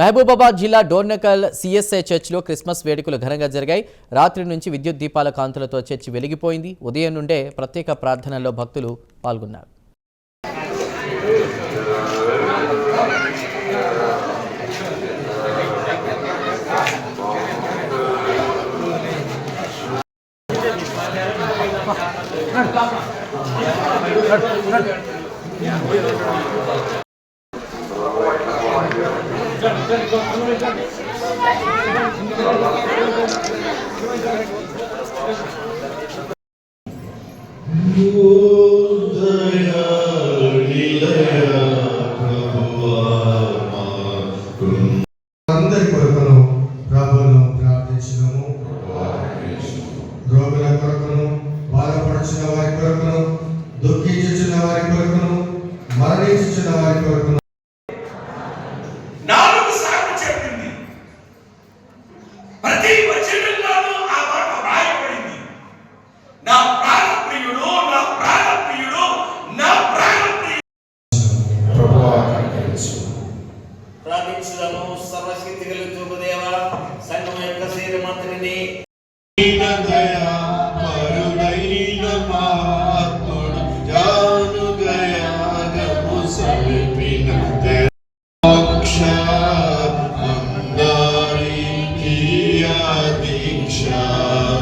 మహబూబాబాద్ జిల్లా డోర్నకల్ సిఎస్ఐ చర్చ్లో క్రిస్మస్ వేడుకలు ఘనంగా జరిగాయి. రాత్రి నుంచి విద్యుత్ దీపాల కాంతులతో చర్చి వెలిగిపోయింది. ఉదయం నుండే ప్రత్యేక ప్రార్థనల్లో భక్తులు పాల్గొన్నారు. అందరి కొరకును ప్రభువును ప్రార్థించినము రోగుల కొరకును బాధపడుచున్న వారి కొరకును దుఃఖించుచున్న వారి కొరకును మరణించుచున్న వారి కొరకును ప్రతి వచనంలోనూ ఆ మాట వ్రాయబడింది. నా ప్రాణప్రియుడు నా ప్రాణప్రియుడు నా ప్రాణప్రియుడు. ప్రార్థించుదము సర్వశక్తి కలిగి Addiction.